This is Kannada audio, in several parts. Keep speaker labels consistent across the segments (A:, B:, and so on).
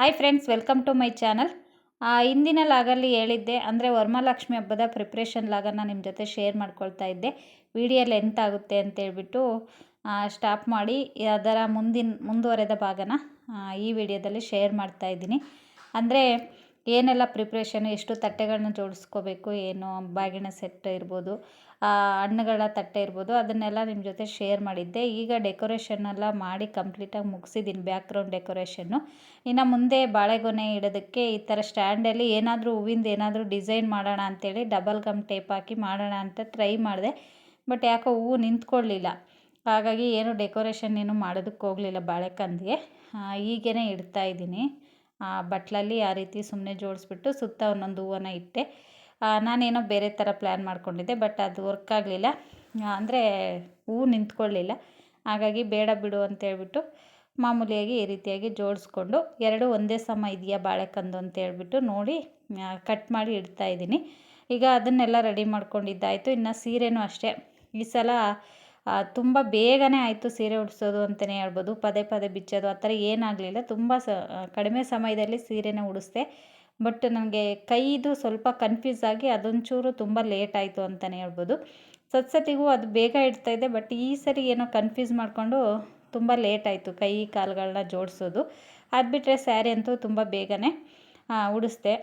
A: Hi friends welcome to my channel ಇಂದಿನ ಲಾಗಲ್ಲಿ ಹೇಳಿದ್ದೆ, ಅಂದರೆ ವರಮಹಾಲಕ್ಷ್ಮಿ ಹಬ್ಬದ ಪ್ರಿಪ್ರೇಷನ್ ಲಾಗನ್ನು ನಿಮ್ಮ ಜೊತೆ ಶೇರ್ ಮಾಡ್ಕೊಳ್ತಾ ಇದ್ದೆ. ವಿಡಿಯೋ ಲೆಂತ್ ಆಗುತ್ತೆ ಅಂತೇಳ್ಬಿಟ್ಟು ಸ್ಟಾಪ್ ಮಾಡಿ, ಅದರ ಮುಂದಿನ, ಮುಂದುವರೆದ ಭಾಗನ ಈ ವಿಡಿಯೋದಲ್ಲಿ ಶೇರ್ ಮಾಡ್ತಾ ಇದ್ದೀನಿ. ಅಂದರೆ ಏನೆಲ್ಲ ಪ್ರಿಪ್ರೇಷನ್ ಎಷ್ಟು ತಟ್ಟೆಗಳನ್ನ ಜೋಡಿಸ್ಕೋಬೇಕು, ಏನು ಬಾಗಿನ ಸೆಟ್ ಇರ್ಬೋದು ಹಣ್ಣುಗಳ ತಟ್ಟೆ ಇರ್ಬೋದು. ಅದನ್ನೆಲ್ಲ ನಿಮ್ಮ ಜೊತೆ ಶೇರ್ ಮಾಡಿದ್ದೆ. ಈಗ ಡೆಕೋರೇಷನ್ ಎಲ್ಲ ಮಾಡಿ ಕಂಪ್ಲೀಟಾಗಿ ಮುಗಿಸಿದ್ದೀನಿ ಬ್ಯಾಕ್ಗ್ರೌಂಡ್ ಡೆಕೋರೇಷನ್ನು ಇನ್ನು ಮುಂದೆ ಬಾಳೆಗೊನೆ ಇಡೋದಕ್ಕೆ ಈ ಥರ ಸ್ಟ್ಯಾಂಡಲ್ಲಿ ಏನಾದರೂ ಹೂವಿಂದ ಏನಾದರೂ ಡಿಸೈನ್ ಮಾಡೋಣ ಅಂತೇಳಿ ಡಬಲ್ ಗಮ್ ಟೇಪ್ ಹಾಕಿ ಮಾಡೋಣ ಅಂತ ಟ್ರೈ ಮಾಡಿದೆ. ಬಟ್ ಯಾಕೋ ಹೂವು ನಿಂತ್ಕೊಳ್ಳಿಲ್ಲ. ಹಾಗಾಗಿ ಏನು ಡೆಕೋರೇಷನ್ ಏನು ಮಾಡೋದಕ್ಕೆ ಹೋಗಲಿಲ್ಲ ಬಾಳೆಕಂದಿಗೆ. ಹೀಗೇ ಇಡ್ತಾ ಇದ್ದೀನಿ. ಬಟ್ಲಲ್ಲಿ ಆ ರೀತಿ ಸುಮ್ಮನೆ ಜೋಡಿಸ್ಬಿಟ್ಟು ಸುತ್ತ ಒಂದೊಂದು ಹೂವನ್ನ ಇಟ್ಟೆ. ಆ, ನಾನೇನೋ ಬೇರೆ ಥರ ಪ್ಲ್ಯಾನ್ ಮಾಡ್ಕೊಂಡಿದ್ದೆ ಬಟ್ ಅದು ವರ್ಕ್ ಆಗಲಿಲ್ಲ. ಅಂದರೆ ಹೂವು ನಿಂತ್ಕೊಳ್ಳಿಲ್ಲ. ಹಾಗಾಗಿ ಬೇಡ ಬಿಡು ಅಂತೇಳ್ಬಿಟ್ಟು ಮಾಮೂಲಿಯಾಗಿ ಈ ರೀತಿಯಾಗಿ ಜೋಡಿಸ್ಕೊಂಡು ಎರಡು ಒಂದೇ ಸಮ ಇದೆಯಾ ಬಾಳೆಕಂದು ಅಂತ ಹೇಳ್ಬಿಟ್ಟು ನೋಡಿ ಕಟ್ ಮಾಡಿ ಇಡ್ತಾ ಇದ್ದೀನಿ. ಈಗ ಅದನ್ನೆಲ್ಲ ರೆಡಿ ಮಾಡ್ಕೊಂಡಿದ್ದಾಯಿತು. ಇನ್ನು ಸೀರೆನೂ ಅಷ್ಟೇ. ಈ ಸಲ ತುಂಬ ಬೇಗನೆ ಆಯಿತು ಸೀರೆ ಉಡಿಸೋದು ಅಂತಲೇ ಹೇಳ್ಬೋದು. ಪದೇ ಪದೇ ಬಿಚ್ಚೋದು, ಆ ಥರ ಏನಾಗಲಿಲ್ಲ. ತುಂಬ ಸ ಕಡಿಮೆ ಸಮಯದಲ್ಲಿ ಸೀರೆನ ಉಡಿಸ್ದೆ. ಬಟ್ ನನಗೆ ಕೈದು ಸ್ವಲ್ಪ ಕನ್ಫ್ಯೂಸ್ ಆಗಿ ಅದೊಂಚೂರು ತುಂಬ ಲೇಟ್ ಆಯಿತು ಅಂತಲೇ ಹೇಳ್ಬೋದು. ಸತ್ಸತಿಗೂ ಅದು ಬೇಗ ಇಡ್ತಾ ಇದೆ, ಬಟ್ ಈ ಸರಿ ಏನೋ ಕನ್ಫ್ಯೂಸ್ ಮಾಡಿಕೊಂಡು ತುಂಬ ಲೇಟ್ ಆಯಿತು ಕೈ ಕಾಲುಗಳನ್ನ ಜೋಡಿಸೋದು. ಅದು ಬಿಟ್ಟರೆ ಸ್ಯಾರಿ ಅಂತೂ ತುಂಬ ಬೇಗನೆ ಉಡಿಸ್ದೆ.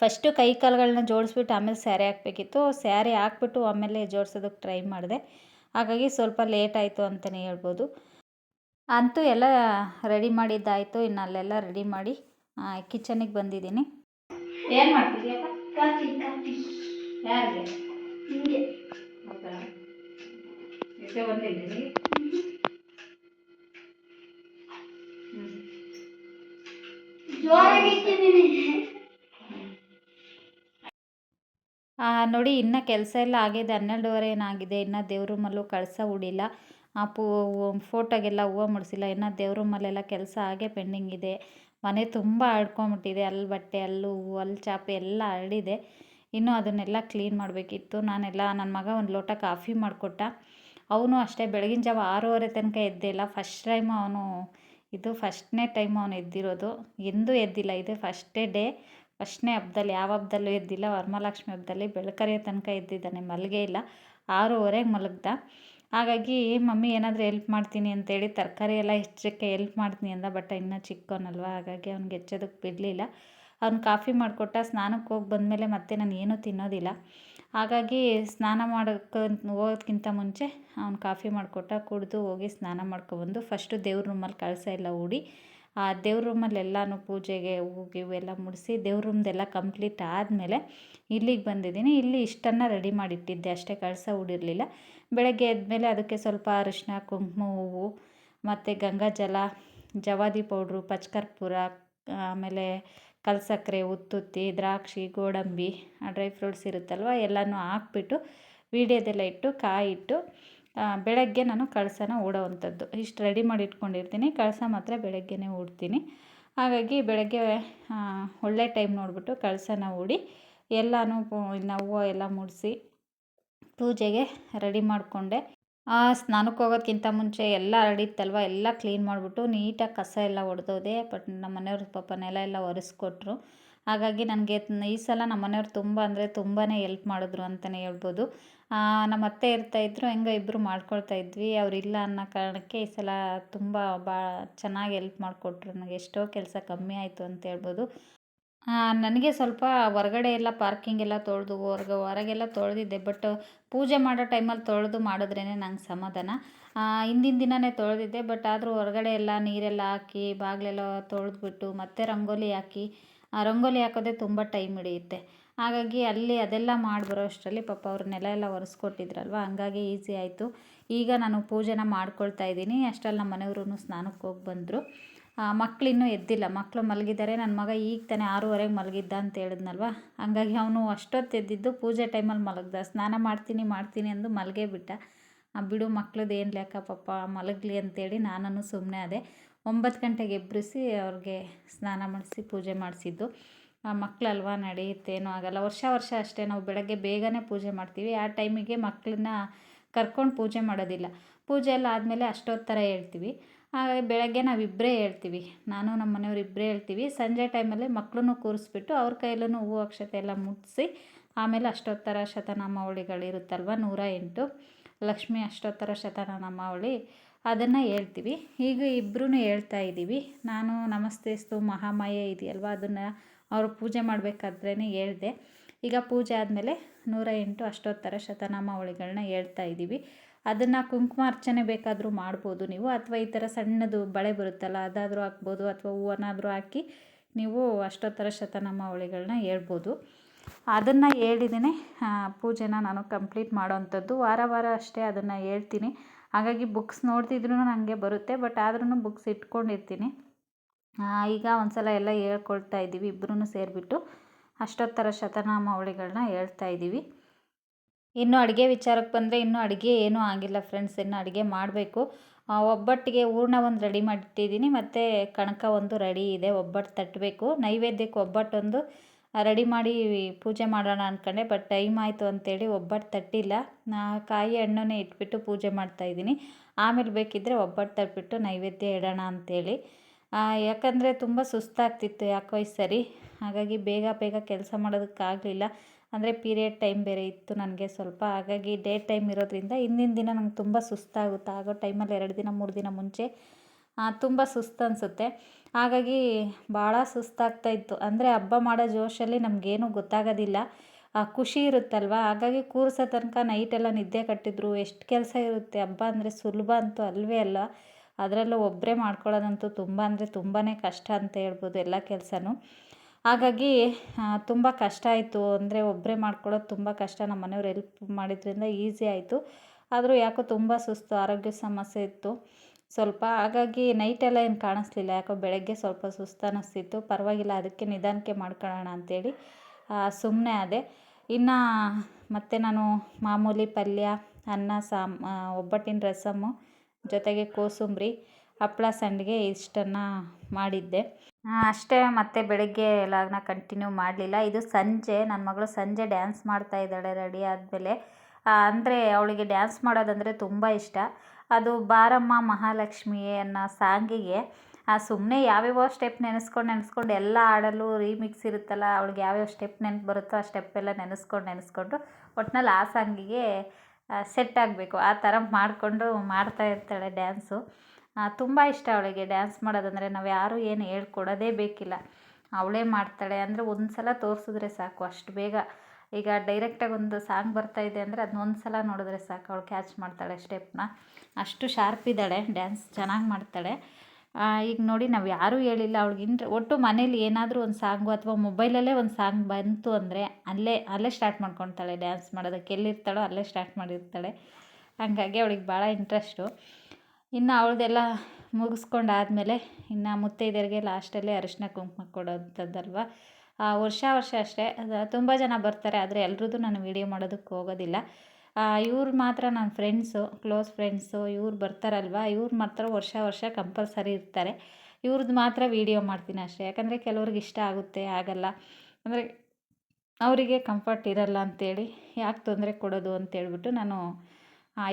A: ಫಸ್ಟು ಕೈ ಕಾಲುಗಳನ್ನ ಜೋಡಿಸ್ಬಿಟ್ಟು ಆಮೇಲೆ ಸ್ಯಾರಿ ಹಾಕಬೇಕಿತ್ತು. ಸ್ಯಾರಿ ಹಾಕ್ಬಿಟ್ಟು ಆಮೇಲೆ ಜೋಡಿಸೋದಕ್ಕೆ ಟ್ರೈ ಮಾಡಿದೆ. ಹಾಗಾಗಿ ಸ್ವಲ್ಪ ಲೇಟ್ ಆಯಿತು ಅಂತಲೇ ಹೇಳ್ಬೋದು. ಅಂತೂ ಎಲ್ಲ ರೆಡಿ ಮಾಡಿದ್ದಾಯಿತು ಇನ್ನು ಅಲ್ಲೆಲ್ಲ ರೆಡಿ ಮಾಡಿ. ಕಿಚನಿಗೆ ಬಂದಿದ್ದೀನಿ. ಏನು ಮಾಡ್ತಿದ್ಯಪ್ಪ
B: ಕಾಫಿ ಕಾಫಿ.
A: ಯಾರಿಗೆ?
B: ಹಿಂಗೆ
A: ಹೌದಾ? ಎಷ್ಟೇ ಬಂದಿದ್ದೀನಿ
B: ಜೋರಾಗಿ ಇಟ್ಟಿದ್ದೀನಿ.
A: ಆ, ನೋಡಿ ಇನ್ನು ಕೆಲಸ ಎಲ್ಲ ಆಗಿದೆ. ಹನ್ನೆರಡುವರೆ ಏನಾಗಿದೆ? ಇನ್ನು ದೇವ್ರ ರೂಮಲ್ಲೂ ಕಳಸ ಉಡಿಲ್ಲ. ಆ ಪೂ ಫೋಟೋಗೆಲ್ಲ ಹೂವು ಮುಡಿಸಿಲ್ಲ. ಇನ್ನು ದೇವ್ರ ರೂಮಲ್ಲೆಲ್ಲ ಕೆಲಸ ಹಾಗೆ ಪೆಂಡಿಂಗ್ ಇದೆ. ಮನೆ ತುಂಬ ಹರಡ್ಕೊಂಬಿಟ್ಟಿದೆ ಅಲ್ಲಿ ಬಟ್ಟೆ, ಅಲ್ಲೂ ಹೂವು ಅಲ್ಲಿ ಚಾಪೆ ಎಲ್ಲ ಹರಡಿದೆ ಇನ್ನೂ ಅದನ್ನೆಲ್ಲ ಕ್ಲೀನ್ ಮಾಡಬೇಕಿತ್ತು. ನಾನೆಲ್ಲ ನನ್ನ ಮಗ ಒಂದು ಲೋಟ ಕಾಫಿ ಮಾಡಿಕೊಟ್ಟ. ಅವನು ಅಷ್ಟೇ ಬೆಳಗಿನ ಜಾವ ಆರೂವರೆ ತನಕ ಎದ್ದಿಲ್ಲ ಫಸ್ಟ್ ಟೈಮ್ ಅವನು ಇದು ಫಸ್ಟ್ನೇ ಟೈಮ್ ಅವನು ಎದ್ದಿರೋದು. ಎಂದೂ ಎದ್ದಿಲ್ಲ. ಇದು ಫಸ್ಟೇ ಡೇ ಫಸ್ಟ್ನೇ ಹಬ್ಬದಲ್ಲಿ ಯಾವ ಹಬ್ಬದಲ್ಲೂ ಎದ್ದಿಲ್ಲ. ವರಮಹಾಲಕ್ಷ್ಮಿ ಹಬ್ಬದಲ್ಲಿ ಬೆಳಕರಿಯ ತನಕ ಎದ್ದಿದ್ದಾನೆ. ಮಲಗೇ ಇಲ್ಲ. ಆರೂವರೆಗೆ ಮಲಗ್ದ. ಹಾಗಾಗಿ, ಮಮ್ಮಿ, ಏನಾದರೂ ಹೆಲ್ಪ್ ಮಾಡ್ತೀನಿ ಅಂತೇಳಿ ತರಕಾರಿ ಎಲ್ಲ ಹೆಚ್ಚಕ್ಕೆ ಹೆಲ್ಪ್ ಮಾಡ್ತೀನಿ ಅಂದ ಬಟ್ ಇನ್ನೂ ಚಿಕ್ಕವನಲ್ವ, ಹಾಗಾಗಿ ಅವ್ನಿಗೆ ಹೆಚ್ಚೋದಕ್ಕೆ ಬಿಡಲಿಲ್ಲ. ಅವ್ನು ಕಾಫಿ ಮಾಡಿಕೊಟ್ಟ ಸ್ನಾನಕ್ಕೆ ಹೋಗಿ ಬಂದಮೇಲೆ ಮತ್ತೆ ನಾನು ಏನೂ ತಿನ್ನೋದಿಲ್ಲ. ಹಾಗಾಗಿ ಸ್ನಾನ ಮಾಡೋಕ್ಕೆ ಹೋಗೋದ್ಕಿಂತ ಮುಂಚೆ ಅವ್ನು ಕಾಫಿ ಮಾಡಿಕೊಟ್ಟ ಕುಡಿದು ಹೋಗಿ ಸ್ನಾನ ಮಾಡ್ಕೊಬಂದು ಫಸ್ಟು ದೇವ್ರ ರೂಮಲ್ಲಿ ಕಳಸ ಎಲ್ಲ ಹೂಡಿ ಆ ದೇವ್ರ ರೂಮಲ್ಲಿ ಎಲ್ಲಾನು ಪೂಜೆಗೆ ಹೂವು ಎಲ್ಲ ಮುಡಿಸಿ ದೇವ್ರ ರೂಮ್ದೆಲ್ಲ ಕಂಪ್ಲೀಟ್ ಆದಮೇಲೆ ಇಲ್ಲಿಗೆ ಬಂದಿದ್ದೀನಿ. ಇಲ್ಲಿ ಇಷ್ಟನ್ನು ರೆಡಿ ಮಾಡಿಟ್ಟಿದ್ದೆ. ಅಷ್ಟೇ ಕಳಸ ಹೂಡಿರಲಿಲ್ಲ. ಬೆಳಗ್ಗೆ ಎದ್ಮೇಲೆ ಅದಕ್ಕೆ ಸ್ವಲ್ಪ ಅರಿಶಿನ ಕುಂಕುಮ ಹೂವು ಮತ್ತು ಗಂಗಾಜಲ ಜವಾದಿ ಪೌಡ್ರು ಪಚ್ಕರ್ಪೂರ ಆಮೇಲೆ ಕಲ್ಸಕ್ಕರೆ ಉತ್ತುತ್ತಿ ದ್ರಾಕ್ಷಿ ಗೋಡಂಬಿ ಡ್ರೈ ಫ್ರೂಟ್ಸ್ ಇರುತ್ತಲ್ವ ಎಲ್ಲನೂ ಹಾಕ್ಬಿಟ್ಟು ವೀಡ್ಯೋದೆಲ್ಲ ಇಟ್ಟು ಕಾಯಿ ಇಟ್ಟು ಆ, ಬೆಳಗ್ಗೆ ನಾನು ಕಳಸನ ಹೂಡೋವಂಥದ್ದು ಇಷ್ಟು ರೆಡಿ ಮಾಡಿ ಇಟ್ಕೊಂಡಿರ್ತೀನಿ ಕಳಸ ಮಾತ್ರ ಬೆಳಗ್ಗೆನೇ ಹೂಡ್ತೀನಿ ಹಾಗಾಗಿ ಬೆಳಗ್ಗೆ ಒಳ್ಳೆ ಟೈಮ್ ನೋಡಿಬಿಟ್ಟು ಕಳಸನ ಹೂಡಿ ಎಲ್ಲನೂ ಇನ್ನು ಹೂವು ಎಲ್ಲ ಮುಡಿಸಿ ಪೂಜೆಗೆ ರೆಡಿ ಮಾಡಿಕೊಂಡೆ. ಸ್ನಾನಕ್ಕೆ ಹೋಗೋದಕ್ಕಿಂತ ಮುಂಚೆ ಎಲ್ಲ ಹರಡಿತ್ತಲ್ವ ಎಲ್ಲ ಕ್ಲೀನ್ ಮಾಡಿಬಿಟ್ಟು ನೀಟಾಗಿ ಕಸ ಎಲ್ಲ ಹೊಡೆದೋದೆ ಬಟ್ ನಮ್ಮ ಮನೆಯವ್ರ ಪಾಪ ಎಲ್ಲ ಒರೆಸ್ಕೊಟ್ರು. ಹಾಗಾಗಿ ನನಗೆ ಈ ಸಲ ನಮ್ಮ ಮನೆಯವ್ರು ತುಂಬ ಅಂದರೆ ತುಂಬಾ ಎಲ್ಪ್ ಮಾಡಿದ್ರು ಅಂತಲೇ ಹೇಳ್ಬೋದು. ನಮ್ಮ ಅತ್ತೆ ಇರ್ತಾಯಿದ್ರು ಹೆಂಗೋ ಇಬ್ಬರು ಮಾಡ್ಕೊಳ್ತಾ ಇದ್ವಿ. ಅವ್ರು ಇಲ್ಲ ಅನ್ನೋ ಕಾರಣಕ್ಕೆ ಈ ಸಲ ತುಂಬ ಬಾ, ಚೆನ್ನಾಗಿ ಎಲ್ಪ್ ಮಾಡಿಕೊಟ್ರು ನನಗೆ. ಎಷ್ಟೋ ಕೆಲಸ ಕಮ್ಮಿ ಆಯಿತು ಅಂತ ಹೇಳ್ಬೋದು. ನನಗೆ ಸ್ವಲ್ಪ ಹೊರಗಡೆ ಎಲ್ಲ ಪಾರ್ಕಿಂಗ್ ಎಲ್ಲ ತೊಳೆದು, ಹೊರ್ಗ, ಹೊರಗೆಲ್ಲ ತೊಳೆದಿದ್ದೆ. ಬಟ್ ಪೂಜೆ ಮಾಡೋ ಟೈಮಲ್ಲಿ ತೊಳೆದು ಮಾಡಿದ್ರೇ ನಂಗೆ ಸಮಾಧಾನ. ಹಿಂದಿನ ದಿನವೇ ತೊಳೆದಿದ್ದೆ. ಬಟ್ ಆದರೂ ಹೊರಗಡೆ ಎಲ್ಲ ನೀರೆಲ್ಲ ಹಾಕಿ, ಬಾಗಿಲೆಲ್ಲ ತೊಳೆದ್ಬಿಟ್ಟು ಮತ್ತೆ ರಂಗೋಲಿ ಹಾಕಿ ರಂಗೋಲಿ ಹಾಕೋದೇ ತುಂಬ ಟೈಮ್ ಹಿಡಿಯುತ್ತೆ. ಹಾಗಾಗಿ ಅಲ್ಲಿ ಅದೆಲ್ಲ ಮಾಡಿ ಬರೋ ಅಷ್ಟರಲ್ಲಿ ಪಾಪ ಅವ್ರ ನೆಲ ಎಲ್ಲ ಒರೆಸ್ಕೊಟ್ಟಿದ್ರಲ್ವ? ಹಂಗಾಗಿ ಈಸಿ ಆಯಿತು. ಈಗ ನಾನು ಪೂಜೆನ ಮಾಡ್ಕೊಳ್ತಾ ಇದ್ದೀನಿ. ಅಷ್ಟರಲ್ಲಿ ನಮ್ಮ ಮನೆಯವ್ರೂ ಸ್ನಾನಕ್ಕೆ ಹೋಗಿ ಬಂದರು. ಮಕ್ಕಳಿನ್ನೂ ಎದ್ದಿಲ್ಲ. ಮಕ್ಕಳು ಮಲಗಿದ್ದಾರೆ. ನನ್ನ ಮಗ ಈಗ ತಾನೇ ಆರೂವರೆಗೆ ಮಲಗಿದ್ದ ಅಂತ ಹೇಳಿದ್ನಲ್ವ? ಹಂಗಾಗಿ ಅವನು ಅಷ್ಟೊತ್ತು ಎದ್ದಿದ್ದು ಪೂಜೆ ಟೈಮಲ್ಲಿ ಮಲಗ್ದ. ಸ್ನಾನ ಮಾಡ್ತೀನಿ ಮಾಡ್ತೀನಿ ಅಂದು ಮಲಗೇ ಬಿಟ್ಟ. ಬಿಡು ಮಕ್ಳದ್ದು ಏನು ಲೆಕ್ಕ ಪಾಪ ಮಲಗಲಿ ಅಂತೇಳಿ ನಾನು ಸುಮ್ಮನೆ ಅದೇ ಒಂಬತ್ತು ಗಂಟೆಗೆ ಎಬ್ಬರಿಸಿ ಅವ್ರಿಗೆ ಸ್ನಾನ ಮಾಡಿಸಿ ಪೂಜೆ ಮಾಡಿಸಿದ್ದು. ಮಕ್ಕಳಲ್ವಾ ನಡೆಯುತ್ತೆ ಏನೂ ಆಗಲ್ಲ ವರ್ಷ ವರ್ಷ ಅಷ್ಟೇ ನಾವು ಬೆಳಗ್ಗೆ ಬೇಗನೆ ಪೂಜೆ ಮಾಡ್ತೀವಿ. ಆ ಟೈಮಿಗೆ ಮಕ್ಕಳನ್ನ ಕರ್ಕೊಂಡು ಪೂಜೆ ಮಾಡೋದಿಲ್ಲ. ಪೂಜೆ ಎಲ್ಲ ಆದಮೇಲೆ ಅಷ್ಟೊತ್ತು ಹೇಳ್ತೀವಿ. ಹಾಗಾಗಿ ಬೆಳಗ್ಗೆ ನಾವಿಬ್ಬರೇ ಹೇಳ್ತೀವಿ. ನಾನು ನಮ್ಮ ಮನೆಯವ್ರು ಇಬ್ಬರೇ ಹೇಳ್ತೀವಿ. ಸಂಜೆ ಟೈಮಲ್ಲಿ ಮಕ್ಕಳನ್ನು ಕೂರಿಸ್ಬಿಟ್ಟು ಅವ್ರ ಕೈಲೂ ಹೂವು ಅಕ್ಷತೆ ಎಲ್ಲ ಮುಟ್ಟಿಸಿ ಆಮೇಲೆ ಅಷ್ಟೊತ್ತರ ಶತನಾಮಾವಳಿಗಳಿರುತ್ತಲ್ವ ನೂರ ಎಂಟು. ಲಕ್ಷ್ಮಿ ಅಷ್ಟೋತ್ತರ ಶತನಾಮಾವಳಿ ಅದನ್ನು ಹೇಳ್ತೀವಿ. ಈಗ ಇಬ್ಬರೂ ಹೇಳ್ತಾ ಇದ್ದೀವಿ ನಾನು ನಮಸ್ತೆಸ್ತು ಮಹಾಮಾಯೆ ಇದೆಯಲ್ವ? ಅದನ್ನು ಅವರು ಪೂಜೆ ಮಾಡಬೇಕಾದ್ರೇ ಹೇಳಿದೆ. ಈಗ ಪೂಜೆ ಆದಮೇಲೆ ನೂರ ಎಂಟು ಅಷ್ಟೋತ್ತರ ಶತನಾಮಾವಳಿಗಳನ್ನ ಹೇಳ್ತಾ ಇದ್ದೀವಿ ಅದನ್ನು ಕುಂಕುಮಾರ್ಚನೆ ಬೇಕಾದರೂ ಮಾಡ್ಬೋದು ನೀವು, ಅಥವಾ ಈ ಥರ ಸಣ್ಣದು ಬಳೆ ಬರುತ್ತಲ್ಲ, ಅದಾದರೂ ಹಾಕ್ಬೋದು, ಅಥವಾ ಹೂವನಾದರೂ ಹಾಕಿ ನೀವು ಅಷ್ಟೋತ್ತರ ಶತನಾಮಾವಳಿಗಳನ್ನ ಹೇಳ್ಬೋದು. ಅದನ್ನು ಹೇಳಿದ್ದೀನಿ ಪೂಜೆನ ನಾನು ಕಂಪ್ಲೀಟ್ ಮಾಡೋವಂಥದ್ದು ವಾರ ವಾರ ಅಷ್ಟೇ ಅದನ್ನು ಹೇಳ್ತೀನಿ. ಹಾಗಾಗಿ ಬುಕ್ಸ್ ನೋಡ್ತಿದ್ರೂ ನನಗೆ ಬರುತ್ತೆ ಬಟ್ ಆದ್ರೂ ಬುಕ್ಸ್ ಇಟ್ಕೊಂಡಿರ್ತೀನಿ. ಈಗ ಒಂದು ಸಲ ಎಲ್ಲ ಹೇಳ್ಕೊಳ್ತಾ ಇದ್ದೀವಿ ಇಬ್ಬರೂ ಸೇರಿಬಿಟ್ಟು. ಶತನಾಮ ಶತನಾಮಾವಳಿಗಳನ್ನ ಹೇಳ್ತಾ ಇದ್ದೀವಿ. ಇನ್ನು ಅಡುಗೆ ವಿಚಾರಕ್ಕೆ ಬಂದರೆ ಇನ್ನೂ ಅಡುಗೆ ಏನೂ ಆಗಿಲ್ಲ ಫ್ರೆಂಡ್ಸ್ ಇನ್ನು ಅಡುಗೆ ಮಾಡಬೇಕು. ಒಬ್ಬಟ್ಟಿಗೆ ಹೂರ್ಣ ಒಂದು ರೆಡಿ ಮಾಡಿಟ್ಟಿದ್ದೀನಿ ಮತ್ತು ಕಣಕ ಒಂದು ರೆಡಿ ಇದೆ, ಒಬ್ಬಟ್ಟು ತಟ್ಟಬೇಕು ನೈವೇದ್ಯಕ್ಕೆ ಒಬ್ಬಟ್ಟೊಂದು ರೆಡಿ ಮಾಡಿ ಪೂಜೆ ಮಾಡೋಣ ಅಂದ್ಕೊಂಡೆ ಬಟ್ ಟೈಮ್ ಆಯಿತು ಅಂತೇಳಿ ಒಬ್ಬಟ್ಟು ತಟ್ಟಿಲ್ಲ. ಕಾಯಿ ಹಣ್ಣನ್ನೇ ಇಟ್ಬಿಟ್ಟು ಪೂಜೆ ಮಾಡ್ತಾಯಿದ್ದೀನಿ ಆಮೇಲೆ ಬೇಕಿದ್ದರೆ ಒಬ್ಬಟ್ಟು ತಟ್ಬಿಟ್ಟು ನೈವೇದ್ಯ ಇಡೋಣ ಅಂಥೇಳಿ ಯಾಕಂದರೆ ತುಂಬ ಸುಸ್ತಾಗ್ತಿತ್ತು ಯಾಕೋ ಈ ಸರಿ. ಹಾಗಾಗಿ ಬೇಗ ಬೇಗ ಕೆಲಸ ಮಾಡೋದಕ್ಕಾಗಲಿಲ್ಲ. ಅಂದರೆ ಪೀರಿಯಡ್ ಟೈಮ್ ಬೇರೆ ಇತ್ತು ನನಗೆ ಸ್ವಲ್ಪ. ಹಾಗಾಗಿ ಡೇ ಟೈಮ್ ಇರೋದ್ರಿಂದ ಹಿಂದಿನ ದಿನ ನಂಗೆ ತುಂಬ ಸುಸ್ತಾಗುತ್ತೆ. ಆಗೋ ಟೈಮಲ್ಲಿ ಎರಡು ದಿನ, ಮೂರು ದಿನ ಮುಂಚೆ ತುಂಬ ಸುಸ್ತು ಅನಿಸುತ್ತೆ. ಹಾಗಾಗಿ ಭಾಳ ಸುಸ್ತಾಗ್ತಾ ಇತ್ತು. ಅಂದರೆ ಹಬ್ಬ ಮಾಡೋ ಜೋಶಲ್ಲಿ ನಮಗೇನು ಗೊತ್ತಾಗೋದಿಲ್ಲ. ಖುಷಿ ಇರುತ್ತಲ್ವಾ? ಹಾಗಾಗಿ ಕೂರಿಸೋ ತನಕ ನೈಟೆಲ್ಲ ನಿದ್ದೆ ಕಟ್ಟಿದ್ರು. ಎಷ್ಟು ಕೆಲಸ ಇರುತ್ತೆ? ಹಬ್ಬ ಅಂದರೆ ಸುಲಭ ಅಂತೂ ಅಲ್ವೇ ಅಲ್ಲ. ಅದರಲ್ಲೂ ಒಬ್ಬರೇ ಮಾಡ್ಕೊಳ್ಳೋದಂತೂ ತುಂಬ ಅಂದರೆ ತುಂಬಾ ಕಷ್ಟ ಅಂತ ಹೇಳ್ಬೋದು ಎಲ್ಲ ಕೆಲಸನೂ. ಹಾಗಾಗಿ ತುಂಬ ಕಷ್ಟ ಆಯಿತು. ಅಂದರೆ ಒಬ್ಬರೇ ಮಾಡ್ಕೊಳ್ಳೋದು ತುಂಬ ಕಷ್ಟ. ನಮ್ಮ ಮನೆಯವ್ರು ಹೆಲ್ಪ್ ಮಾಡಿದ್ರಿಂದ ಈಸಿ ಆಯಿತು. ಆದರೂ ಯಾಕೋ ತುಂಬ ಸುಸ್ತು, ಆರೋಗ್ಯ ಸಮಸ್ಯೆ ಇತ್ತು. ಸ್ವಲ್ಪ ಹಾಗಾಗಿ ನೈಟೆಲ್ಲ ಏನು ಕಾಣಿಸ್ಲಿಲ್ಲ. ಯಾಕೋ ಬೆಳಗ್ಗೆ ಸ್ವಲ್ಪ ಸುಸ್ತು ಅನ್ನಿಸ್ತಿತ್ತು ಪರವಾಗಿಲ್ಲ, ಅದಕ್ಕೆ ನಿಧಾನಕ್ಕೆ ಮಾಡ್ಕೊಳ್ಳೋಣ ಅಂಥೇಳಿ ಸುಮ್ಮನೆ ಆದೆ. ಇನ್ನು ಮತ್ತು ನಾನು ಮಾಮೂಲಿ ಪಲ್ಯ, ಅನ್ನ, ಸಾಮ್ ಒಬ್ಬಟ್ಟಿನ ರಸಮ್ಮು ಜೊತೆಗೆ ಕೋಸುಂಬ್ರಿ ಹಪ್ಪಳ ಸಂಡಿಗೆ ಇಷ್ಟನ್ನು ಮಾಡಿದ್ದೆ. ಅಷ್ಟೇ, ಮತ್ತೆ ಬೆಳಗ್ಗೆ ಎಲ್ಲನ ಕಂಟಿನ್ಯೂ ಮಾಡಲಿಲ್ಲ. ಇದು ಸಂಜೆ ನನ್ನ ಮಗಳು ಸಂಜೆ ಡ್ಯಾನ್ಸ್ ಮಾಡ್ತಾ ಇದ್ದಾಳೆ ರೆಡಿ ಆದಮೇಲೆ. ಅಂದರೆ ಅವಳಿಗೆ ಡ್ಯಾನ್ಸ್ ಮಾಡೋದಂದರೆ ತುಂಬ ಇಷ್ಟ. ಅದು ಬಾರಮ್ಮ ಮಹಾಲಕ್ಷ್ಮಿ ಅನ್ನೋ ಸಾಂಗಿಗೆ. ಸುಮ್ಮನೆ ಯಾವ್ಯಾವ ಸ್ಟೆಪ್ ನೆನೆಸ್ಕೊಂಡು ನೆನೆಸ್ಕೊಂಡು ಎಲ್ಲ ಹಾಡಲ್ಲೂ ರೀಮಿಕ್ಸ್ ಇರುತ್ತಲ್ಲ, ಅವಳಿಗೆ ಯಾವ್ಯಾವ ಸ್ಟೆಪ್ ನೆನಪು ಬರುತ್ತೋ ಆ ಸ್ಟೆಪ್ ಎಲ್ಲ ನೆನೆಸ್ಕೊಂಡು ನೆನೆಸ್ಕೊಂಡು ಒಟ್ನಲ್ಲಿ ಆ ಸಾಂಗಿಗೆ ಸೆಟ್ ಆಗಬೇಕು. ಆ ಥರ ಮಾಡಿಕೊಂಡು ಮಾಡ್ತಾ ಇರ್ತಾಳೆ ಡ್ಯಾನ್ಸು ತುಂಬ ಇಷ್ಟ ಅವಳಿಗೆ ಡ್ಯಾನ್ಸ್ ಮಾಡೋದಂದರೆ. ನಾವು ಯಾರೂ ಏನು ಹೇಳ್ಕೊಡೋದೇ ಬೇಕಿಲ್ಲ. ಅವಳೇ ಮಾಡ್ತಾಳೆ. ಅಂದರೆ ಒಂದು ಸಲ ತೋರಿಸಿದ್ರೆ ಸಾಕು, ಅಷ್ಟು ಬೇಗ. ಈಗ ಡೈರೆಕ್ಟಾಗಿ ಒಂದು ಸಾಂಗ್ ಬರ್ತಾ ಇದೆ ಅಂದರೆ ಅದನ್ನ ಒಂದು ಸಲ ನೋಡಿದ್ರೆ ಸಾಕು. ಅವಳು ಕ್ಯಾಚ್ ಮಾಡ್ತಾಳೆ ಸ್ಟೆಪ್ನ ಅಷ್ಟು ಶಾರ್ಪ್ ಇದ್ದಾಳೆ ಡ್ಯಾನ್ಸ್ ಚೆನ್ನಾಗಿ ಮಾಡ್ತಾಳೆ. ಈಗ ನೋಡಿ ನಾವು ಯಾರೂ ಹೇಳಿಲ್ಲ. ಅವ್ಳಿಗೆ ಇಂಟ್ರ ಒಟ್ಟು ಮನೇಲಿ ಏನಾದರೂ ಒಂದು ಸಾಂಗು ಅಥವಾ ಮೊಬೈಲಲ್ಲೇ ಒಂದು ಸಾಂಗ್ ಬಂತು ಅಂದರೆ ಅಲ್ಲೇ ಅಲ್ಲೇ ಸ್ಟಾರ್ಟ್ ಮಾಡ್ಕೊತಾಳೆ ಡ್ಯಾನ್ಸ್ ಮಾಡೋದಕ್ಕೆ. ಎಲ್ಲಿರ್ತಾಳೋ ಅಲ್ಲೇ ಸ್ಟಾರ್ಟ್ ಮಾಡಿರ್ತಾಳೆ. ಹಾಗಾಗಿ ಅವಳಿಗೆ ಭಾಳ ಇಂಟ್ರೆಸ್ಟು ಇನ್ನು ಅವಳದೆಲ್ಲ ಮುಗಿಸ್ಕೊಂಡಾದ್ಮೇಲೆ ಇನ್ನು ಮುತ್ತೈದೆಯರಿಗೆ ಲಾಸ್ಟಲ್ಲೇ ಅರಿಶಿನ ಕುಂಕುಮ ಕೊಡೋಂಥದ್ದಲ್ವ ವರ್ಷ ವರ್ಷ ಅಷ್ಟೇ. ತುಂಬ ಜನ ಬರ್ತಾರೆ, ಆದರೆ ಎಲ್ರದ್ದು ನಾನು ವೀಡಿಯೋ ಮಾಡೋದಕ್ಕೆ ಹೋಗೋದಿಲ್ಲ. ಇವ್ರು ಮಾತ್ರ ನನ್ನ ಫ್ರೆಂಡ್ಸು ಕ್ಲೋಸ್ ಫ್ರೆಂಡ್ಸು ಇವ್ರು ಬರ್ತಾರಲ್ವ? ಇವ್ರು ಮಾತ್ರ ವರ್ಷ ವರ್ಷ ಕಂಪಲ್ಸರಿ ಇರ್ತಾರೆ. ಇವ್ರದ್ದು ಮಾತ್ರ ವೀಡಿಯೋ ಮಾಡ್ತೀನಿ ಅಷ್ಟೇ. ಯಾಕಂದರೆ ಕೆಲವ್ರಿಗೆ ಇಷ್ಟ ಆಗುತ್ತೆ ಆಗಲ್ಲ ಅಂದರೆ ಅವರಿಗೆ ಕಂಫರ್ಟ್ ಇರಲ್ಲ ಅಂಥೇಳಿ ಯಾಕೆ ತೊಂದರೆ ಕೊಡೋದು ಅಂತೇಳ್ಬಿಟ್ಟು ನಾನು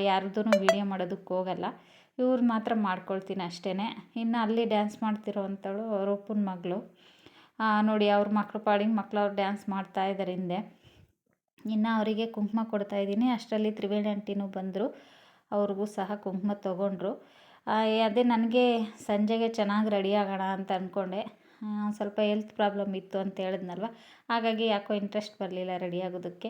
A: ಯಾರ್ದೂ ವೀಡಿಯೋ ಮಾಡೋದಕ್ಕೆ ಹೋಗಲ್ಲ. ಇವ್ರು ಮಾತ್ರ ಮಾಡ್ಕೊಳ್ತೀನಿ ಅಷ್ಟೇ ಇನ್ನು ಅಲ್ಲಿ ಡ್ಯಾನ್ಸ್ ಮಾಡ್ತಿರೋ ಅಂಥವಳು ರೂಪನ ಮಗಳು. ನೋಡಿ ಅವ್ರ ಮಕ್ಳು ಪಾಡಿಗೆ ಮಕ್ಳು ಅವ್ರು ಡ್ಯಾನ್ಸ್ ಮಾಡ್ತಾ ಇದ್ದಾರೆ ಹಿಂದೆ. ಇನ್ನು ಅವರಿಗೆ ಕುಂಕುಮ ಕೊಡ್ತಾ ಇದ್ದೀನಿ. ಅಷ್ಟರಲ್ಲಿ ತ್ರಿವೇಣಿ ಆಂಟಿನೂ ಬಂದರು. ಅವ್ರಿಗೂ ಸಹ ಕುಂಕುಮ ತೊಗೊಂಡ್ರು. ಅದೇ ನನಗೆ ಸಂಜೆಗೆ ಚೆನ್ನಾಗಿ ರೆಡಿ ಆಗೋಣ ಅಂತ ಅಂದ್ಕೊಂಡೆ ಸ್ವಲ್ಪ ಹೆಲ್ತ್ ಪ್ರಾಬ್ಲಮ್ ಇತ್ತು ಅಂತ ಹೇಳಿದ್ನಲ್ವ? ಹಾಗಾಗಿ ಯಾಕೋ ಇಂಟ್ರೆಸ್ಟ್ ಬರಲಿಲ್ಲ ರೆಡಿ ಆಗೋದಕ್ಕೆ.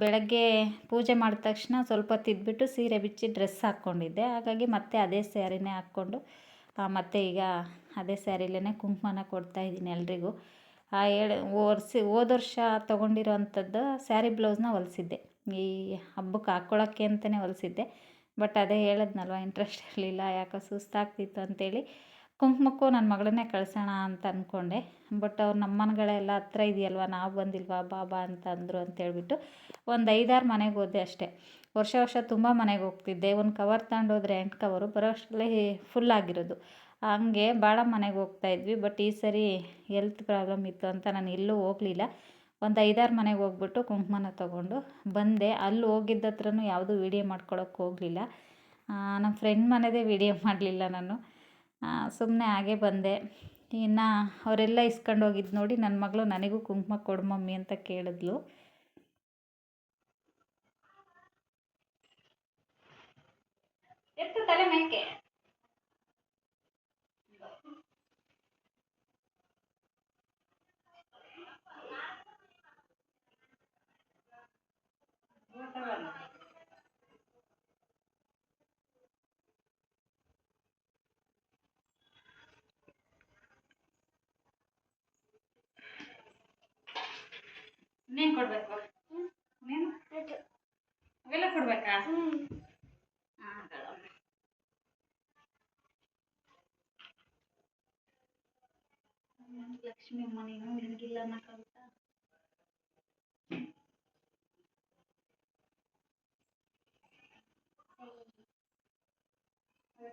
A: ಬೆಳಗ್ಗೆ ಪೂಜೆ ಮಾಡಿದ ತಕ್ಷಣ ಸ್ವಲ್ಪ ತಿದ್ಬಿಟ್ಟು ಸೀರೆ ಬಿಚ್ಚಿ ಡ್ರೆಸ್ ಹಾಕ್ಕೊಂಡಿದ್ದೆ. ಹಾಗಾಗಿ ಮತ್ತೆ ಅದೇ ಸ್ಯಾರಿನೇ ಹಾಕ್ಕೊಂಡು ಮತ್ತೆ ಈಗ ಅದೇ ಸ್ಯಾರಿಲೇ ಕುಂಕುಮನ ಕೊಡ್ತಾಯಿದ್ದೀನಿ ಎಲ್ರಿಗೂ. ಹೇಳಿ ಒರ್ಸಿ ಹೋದ ವರ್ಷ ತೊಗೊಂಡಿರೋ ಅಂಥದ್ದು ಸ್ಯಾರಿ ಬ್ಲೌಸ್ನ ಹೊಲಿಸಿದ್ದೆ. ಈ ಹಬ್ಬಕ್ಕೆ ಹಾಕ್ಕೊಳ್ಳೋಕ್ಕೆ ಅಂತಲೇ ಹೊಲಿಸಿದ್ದೆ. ಬಟ್ ಅದೇ ಹೇಳಿದ್ನಲ್ವ ಇಂಟ್ರೆಸ್ಟ್ ಇರಲಿಲ್ಲ, ಯಾಕೋ ಸುಸ್ತಾಗ್ತಿತ್ತು ಅಂತೇಳಿ. ಕುಂಕುಮಕ್ಕೂ ನನ್ನ ಮಗಳನ್ನೇ ಕಳ್ಸೋಣ ಅಂತ ಅಂದ್ಕೊಂಡೆ ಬಟ್ ಅವ್ರು ನಮ್ಮ ಮನೆಗಳೆಲ್ಲ ಹತ್ರ ಇದೆಯಲ್ವ, ನಾವು ಬಂದಿಲ್ವಾ, ಬಾಬಾ ಅಂತ ಅಂದರು ಅಂತೇಳ್ಬಿಟ್ಟು ಒಂದು ಐದಾರು ಮನೆಗೆ ಹೋದೆ ಅಷ್ಟೇ. ವರ್ಷ ವರ್ಷ ತುಂಬ ಮನೆಗೆ ಹೋಗ್ತಿದ್ದೆ. ಒಂದು ಕವರ್ ತಗೊಂಡೋದ್ರೆ ಎಂಟು ಕವರು ಬರೋ ಅಷ್ಟರಲ್ಲಿ ಫುಲ್ ಆಗಿರೋದು. ಹಂಗೆ ಭಾಳ ಮನೆಗೆ ಹೋಗ್ತಾಯಿದ್ವಿ ಬಟ್ ಈ ಸರಿ ಹೆಲ್ತ್ ಪ್ರಾಬ್ಲಮ್ ಇತ್ತು ಅಂತ ನಾನು ಎಲ್ಲೂ ಹೋಗಲಿಲ್ಲ. ಒಂದು ಐದಾರು ಮನೆಗೆ ಹೋಗ್ಬಿಟ್ಟು ಕುಂಕುಮನ ತೊಗೊಂಡು ಬಂದೆ. ಅಲ್ಲಿ ಹೋಗಿದ್ದ ಹತ್ರನೂ ಯಾವುದೂ ವೀಡಿಯೋ ಮಾಡ್ಕೊಳಕ್ಕೆ ಹೋಗಲಿಲ್ಲ. ನಮ್ಮ ಫ್ರೆಂಡ್ ಮನೆದೇ ವೀಡಿಯೋ ಮಾಡಲಿಲ್ಲ ನಾನು. ಸುಮ್ಮನೆ ಹಾಗೆ ಬಂದೆ. ಇನ್ನು ಅವರೆಲ್ಲ ಇಸ್ಕೊಂಡು ಹೋಗಿದ್ದು ನೋಡಿ ನನ್ನ ಮಗಳು ನನಗೂ ಕುಂಕುಮ ಕೊಡು ಮಮ್ಮಿ ಅಂತ ಕೇಳಿದ್ಲು. ತಲೆ ಮೇಕೆ. ನೀನು ಕೊಡಬೇಕು? ನೀನು ಅವೆಲ್ಲ ಕೊಡ್ಬೇಕಾ? ಲಕ್ಷ್ಮಿ ಅಮ್ಮ ನೀನು ಹಿಂಗಿಲ್ಲ ಅನ್ನಕ್ಕಾಗುತ್ತಾ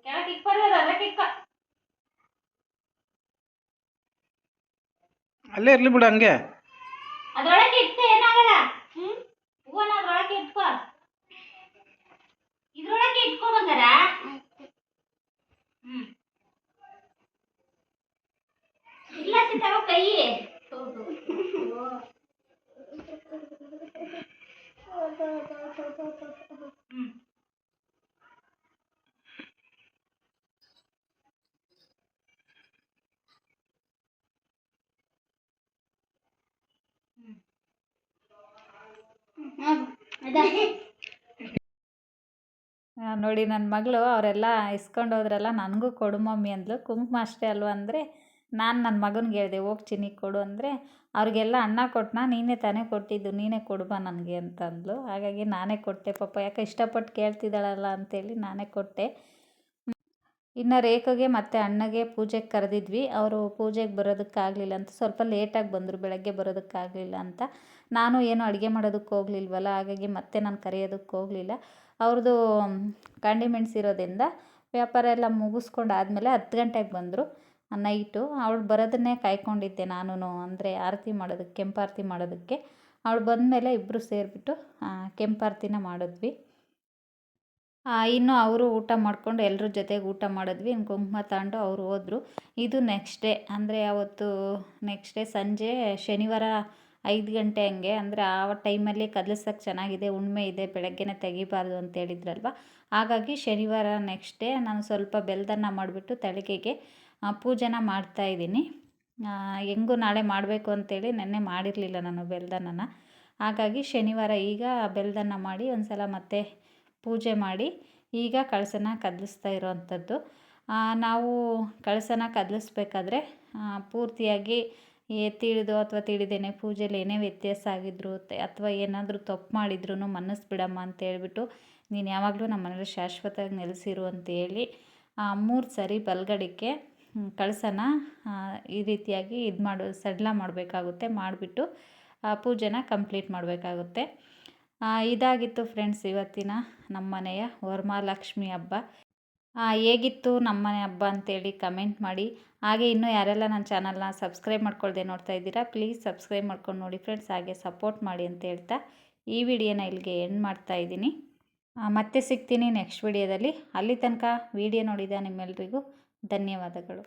A: ಕೆಳಗೆ ಇಕ್ಬಾರ್ದು ಅದಕ್ಕೆ ಇಕ್ಕ
C: ಅಲ್ಲೇ ಇರ್ಲಿ ಬಿಡು ಹಂಗೆ.
A: ಅದ್ರೊಳಗೆ ಇಟ್ಟು ಏನಾಗಲ್ಲ? ಹ್ಮ್? ಹೂವನ ಅದ್ರೊಳಗೆ ಇಟ್ಕೋ. ಇದ್ರೊಳಗೆ ಇಟ್ಕೋ ಬಂಗಾರ. ಹ್ಮ್ ಇಲ್ಲ ಸಿಂತವ ಕೈ ಹ್ಮ್ ನೋಡಿ ನನ್ನ ಮಗಳು ಅವರೆಲ್ಲ ಇಸ್ಕೊಂಡು ಹೋದ್ರಲ್ಲ ನನಗೂ ಕೊಡು ಮಮ್ಮಿ ಅಂದ್ಲು. ಕುಂಕುಮ ಅಷ್ಟೇ ಅಲ್ವಾ ಅಂದರೆ ನಾನು ನನ್ನ ಮಗನಿಗೆ ಹೇಳಿದೆ, ಹೋಗಿ ಚಿನ್ನಿ ಕೊಡು ಅಂದರೆ ಅವ್ರಿಗೆಲ್ಲ ಅಣ್ಣ ಕೊಟ್ಟನ ನೀನೇ ತಾನೇ ಕೊಟ್ಟಿದ್ದು, ನೀನೇ ಕೊಡುಬ ನನಗೆ ಅಂತಂದ್ಲು. ಹಾಗಾಗಿ ನಾನೇ ಕೊಟ್ಟೆ ಪಾಪ. ಯಾಕೆ ಇಷ್ಟಪಟ್ಟು ಕೇಳ್ತಿದ್ದಾಳಲ್ಲ ಅಂತೇಳಿ ನಾನೇ ಕೊಟ್ಟೆ. ಇನ್ನು ರೇಖಗೆ ಮತ್ತು ಅಣ್ಣಗೆ ಪೂಜೆಗೆ ಕರೆದಿದ್ವಿ. ಅವರು ಪೂಜೆಗೆ ಬರೋದಕ್ಕಾಗಲಿಲ್ಲ ಅಂತ, ಸ್ವಲ್ಪ ಲೇಟಾಗಿ ಬಂದರು, ಬೆಳಗ್ಗೆ ಬರೋದಕ್ಕಾಗಲಿಲ್ಲ ಅಂತ. ನಾನು ಏನು ಅಡುಗೆ ಮಾಡೋದಕ್ಕೆ ಹೋಗಲಿಲ್ವಲ್ಲ, ಹಾಗಾಗಿ ಮತ್ತೆ ನಾನು ಕರೆಯೋದಕ್ಕೆ ಹೋಗಲಿಲ್ಲ. ಅವ್ರದ್ದು ಕಾಂಡಿಮೆಂಟ್ಸ್ ಇರೋದ್ರಿಂದ ವ್ಯಾಪಾರ ಎಲ್ಲ ಮುಗಿಸ್ಕೊಂಡು ಆದಮೇಲೆ ಹತ್ತು ಗಂಟೆಗೆ ಬಂದರು ನೈಟು ಅವಳು ಬರೋದನ್ನೇ ಕಾಯ್ಕೊಂಡಿದ್ದೆ ನಾನು ಅಂದರೆ ಆರತಿ ಮಾಡೋದಕ್ಕೆ, ಕೆಂಪಾರತಿ ಮಾಡೋದಕ್ಕೆ. ಅವಳು ಬಂದಮೇಲೆ ಇಬ್ಬರು ಸೇರಿಬಿಟ್ಟು ಕೆಂಪಾರತಿನ ಮಾಡಿದ್ವಿ. ಇನ್ನು ಅವರು ಊಟ ಮಾಡಿಕೊಂಡು ಎಲ್ಲರ ಜೊತೆಗೆ ಊಟ ಮಾಡಿದ್ವಿ. ಇನ್ನು ಕುಂಕುಮ ತಗೊಂಡು ಅವರು ಹೋದರು. ಇದು ನೆಕ್ಸ್ಟ್ ಡೇ ಅಂದರೆ ಅವತ್ತು ನೆಕ್ಸ್ಟ್ ಡೇ ಸಂಜೆ ಶನಿವಾರ ಐದು ಗಂಟೆ ಹಂಗೆ. ಅಂದರೆ ಆ ಟೈಮಲ್ಲಿ ಕದಲಿಸೋಕೆ ಚೆನ್ನಾಗಿದೆ, ಉಣ್ಮೆ ಇದೆ, ಬೆಳಗ್ಗೆನೇ ತೆಗಿಬಾರ್ದು ಅಂತ ಹೇಳಿದ್ರಲ್ವ? ಹಾಗಾಗಿ ಶನಿವಾರ ನೆಕ್ಸ್ಟ್ ಡೇ ನಾನು ಸ್ವಲ್ಪ ಬೆಲ್ದನ್ನ ಮಾಡಿಬಿಟ್ಟು ತಳಿಗೆಗೆ ಪೂಜೆನ ಮಾಡ್ತಾಯಿದ್ದೀನಿ ಹೆಂಗೂ ನಾಳೆ ಮಾಡಬೇಕು ಅಂತೇಳಿ ನೆನ್ನೆ ಮಾಡಿರಲಿಲ್ಲ ನಾನು ಬೆಲ್ದನ್ನ ಹಾಗಾಗಿ ಶನಿವಾರ ಈಗ ಬೆಲ್ದನ್ನ ಮಾಡಿ ಒಂದು ಸಲ ಮತ್ತೆ ಪೂಜೆ ಮಾಡಿ ಈಗ ಕಳಸನ ಕದಲಿಸ್ತಾ ಇರೋವಂಥದ್ದು. ನಾವು ಕಳಸನ ಕದಲಿಸ್ಬೇಕಾದ್ರೆ ಪೂರ್ತಿಯಾಗಿ ಏ, ತಿಳಿದು ಅಥವಾ ತಿಳಿದೇನೆ ಪೂಜೆಲಿ ಏನೇ ವ್ಯತ್ಯಾಸ ಆಗಿದ್ರು ಅಥವಾ ಏನಾದರೂ ತಪ್ಪು ಮಾಡಿದ್ರು ಮನ್ನಿಸ್ಬಿಡಮ್ಮ ಅಂತ ಹೇಳ್ಬಿಟ್ಟು ನೀನು ಯಾವಾಗಲೂ ನಮ್ಮ ಮನೇಲಿ ಶಾಶ್ವತವಾಗಿ ನೆಲೆಸಿರು ಅಂತೇಳಿ ಮೂರು ಸರಿ ಬಲ್ಗಡಿಕೆ ಕಳಸನ ಈ ರೀತಿಯಾಗಿ ಇದು ಮಾಡು ಸಡ್ಲ ಮಾಡಬೇಕಾಗುತ್ತೆ, ಮಾಡಿಬಿಟ್ಟು ಪೂಜೆನ ಕಂಪ್ಲೀಟ್ ಮಾಡಬೇಕಾಗುತ್ತೆ. ಇದಾಗಿತ್ತು ಫ್ರೆಂಡ್ಸ್ ಇವತ್ತಿನ ನಮ್ಮ ಮನೆಯ ವರಮಹಾಲಕ್ಷ್ಮಿ ಹಬ್ಬ. ಹೇಗಿತ್ತು ನಮ್ಮನೆ ಹಬ್ಬ ಅಂತೇಳಿ ಕಮೆಂಟ್ ಮಾಡಿ. ಹಾಗೆ ಇನ್ನೂ ಯಾರೆಲ್ಲ ನನ್ನ ಚಾನಲ್ನ ಸಬ್ಸ್ಕ್ರೈಬ್ ಮಾಡ್ಕೊಳ್ದೆ ನೋಡ್ತಾ ಇದ್ದೀರಾ ಪ್ಲೀಸ್ ಸಬ್ಸ್ಕ್ರೈಬ್ ಮಾಡ್ಕೊಂಡು ನೋಡಿ ಫ್ರೆಂಡ್ಸ್ ಹಾಗೆ ಸಪೋರ್ಟ್ ಮಾಡಿ ಅಂತ ಹೇಳ್ತಾ ಈ ವಿಡಿಯೋನ ಇಲ್ಲಿಗೆ ಎಂಡ್ ಮಾಡ್ತಾ ಇದ್ದೀನಿ. ಮತ್ತೆ ಸಿಗ್ತೀನಿ ನೆಕ್ಸ್ಟ್ ವಿಡಿಯೋದಲ್ಲಿ. ಅಲ್ಲಿ ತನಕ ವಿಡಿಯೋ ನೋಡಿದ ನಿಮ್ಮೆಲ್ಲರಿಗೂ ಧನ್ಯವಾದಗಳು.